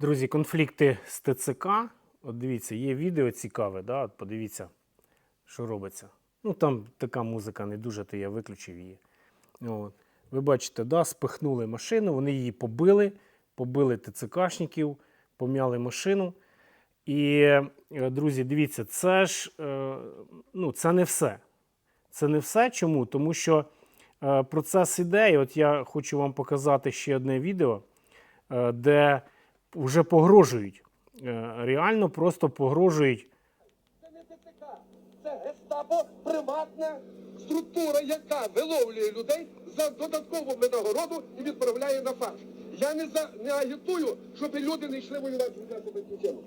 Друзі, конфлікти з ТЦК. От дивіться, є відео цікаве, да? От подивіться, що робиться. Ну там така музика не дуже, то я виключив її. От. Ви бачите, да, спихнули машину, вони її побили, побили ТЦКшників, пом'яли машину. І, е, друзі, дивіться, це ж е, ну, це не все. Це не все. Чому? Тому що е, процес іде. От я хочу вам показати ще одне відео, де вже погрожують. Е, реально просто погрожують. Це не ТЦК, це гестапо приватна структура, яка виловлює людей за додаткову винагороду і відправляє на фарш. Я не за не агітую, щоб люди не йшли воювати нашу батьківщину.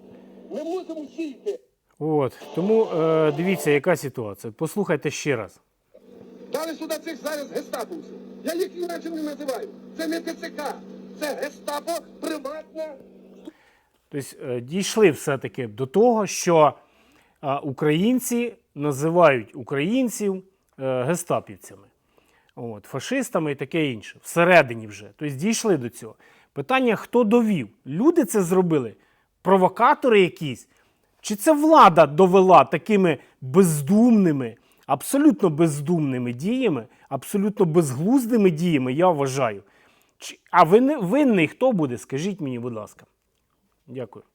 Ми мусимо всі йти. От. Тому е, дивіться, яка ситуація. Послухайте ще раз. Дали сюди цих зараз гестаповців. Я їх іначе не називаю. Це не ТЦК, це гестапо приватна Тобто е, дійшли все-таки до того, що е, українці називають українців е, гестапівцями, от, фашистами і таке інше. Всередині вже. Тобто дійшли до цього. Питання, хто довів? Люди це зробили? Провокатори якісь? Чи це влада довела такими бездумними, абсолютно бездумними діями, абсолютно безглуздими діями, я вважаю. А винни- винний хто буде? Скажіть мені, будь ласка. Дякую.